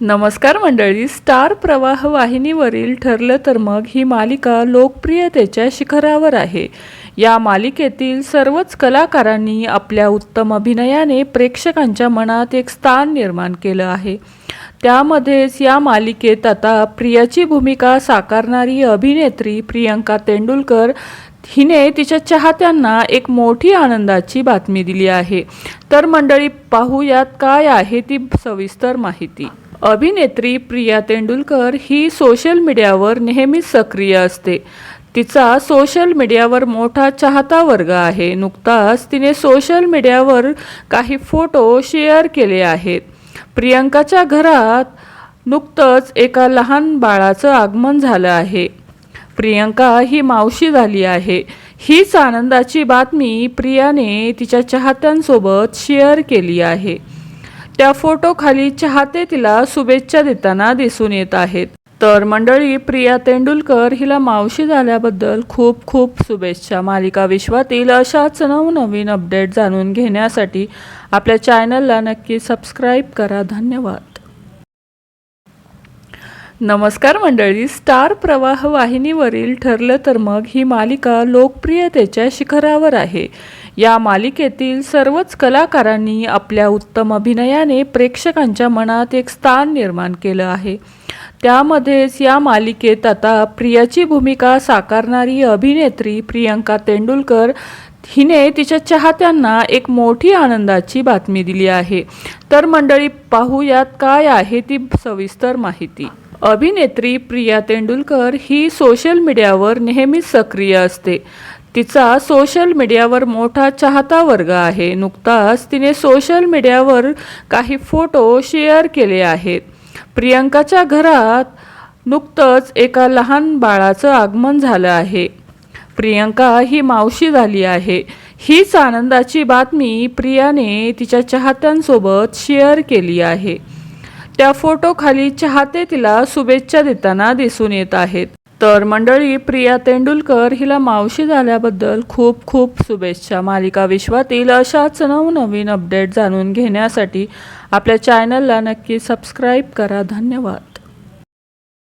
नमस्कार मंडळी स्टार प्रवाह वाहिनीवरील ठरलं तर मग ही मालिका लोकप्रियतेच्या शिखरावर आहे. या मालिकेतील सर्वच कलाकारांनी आपल्या उत्तम अभिनयाने प्रेक्षकांच्या मनात एक स्थान निर्माण केलं आहे. त्यामध्येच या मालिकेत आता प्रियाची भूमिका साकारणारी अभिनेत्री प्रियंका तेंडुलकर हिने तिच्या चाहत्यांना एक मोठी आनंदाची बातमी दिली आहे. तर मंडळी पाहूयात काय आहे ती सविस्तर माहिती. अभिनेत्री प्रिया तेंडुलकर ही सोशल मीडियावर नेहमीच सक्रिय असते. तिचा सोशल मीडियावर मोठा चाहता वर्ग आहे. नुकताच तिने सोशल मीडियावर काही फोटो शेअर केले आहेत. प्रियंकाच्या घरात नुकतंच एका लहान बाळाचं आगमन झालं आहे. प्रियंका ही मावशी झाली आहे. हीच आनंदाची बातमी प्रियाने तिच्या चाहत्यांसोबत शेअर केली आहे. त्या फोटोखाली चाहते तिला शुभेच्छा देताना दिसून येत आहेत. तर मंडळी प्रिया तेंडुलकर हिला मावशी झाल्याबद्दल खूप खूप शुभेच्छा. मालिका विश्वातील अशाच नवनवीन अपडेट जाणून घेण्यासाठी आपल्या चॅनलला नक्की सबस्क्राईब करा. धन्यवाद. नमस्कार मंडळी स्टार प्रवाह वाहिनीवरील ठरलं तर मग ही मालिका लोकप्रियतेच्या शिखरावर आहे. या मालिकेतील सर्वच कलाकारांनी आपल्या उत्तम अभिनयाने प्रेक्षकांच्या मनात एक स्थान निर्माण केलं आहे. त्यामध्येच या मालिकेत आता प्रियाची भूमिका साकारणारी अभिनेत्री प्रियंका तेंडुलकर हिने तिच्या चाहत्यांना एक मोठी आनंदाची बातमी दिली आहे. तर मंडळी पाहूयात काय आहे ती सविस्तर माहिती. अभिनेत्री प्रिया तेंडुलकर ही सोशल मीडियावर नेहमीच सक्रिय असते. तिचा सोशल मीडियावर मोठा चाहता वर्ग आहे. नुकताच तिने सोशल मीडियावर काही फोटो शेअर केले आहेत. प्रियंकाच्या घरात नुकतंच एका लहान बाळाचं आगमन झालं आहे. प्रियंका ही मावशी झाली आहे. हीच आनंदाची बातमी प्रियाने तिच्या चाहत्यांसोबत शेअर केली आहे. त्या फोटोखाली चाहते तिला शुभेच्छा देताना दिसून येत आहेत. तर मंडळी प्रिया तेंडुलकर हिला मावशी झाल्याबद्दल खूप खूप शुभेच्छा. मालिका विश्वातील अशाच नवनवीन अपडेट जाणून घेण्यासाठी आपल्या चॅनलला नक्की सबस्क्राईब करा. धन्यवाद.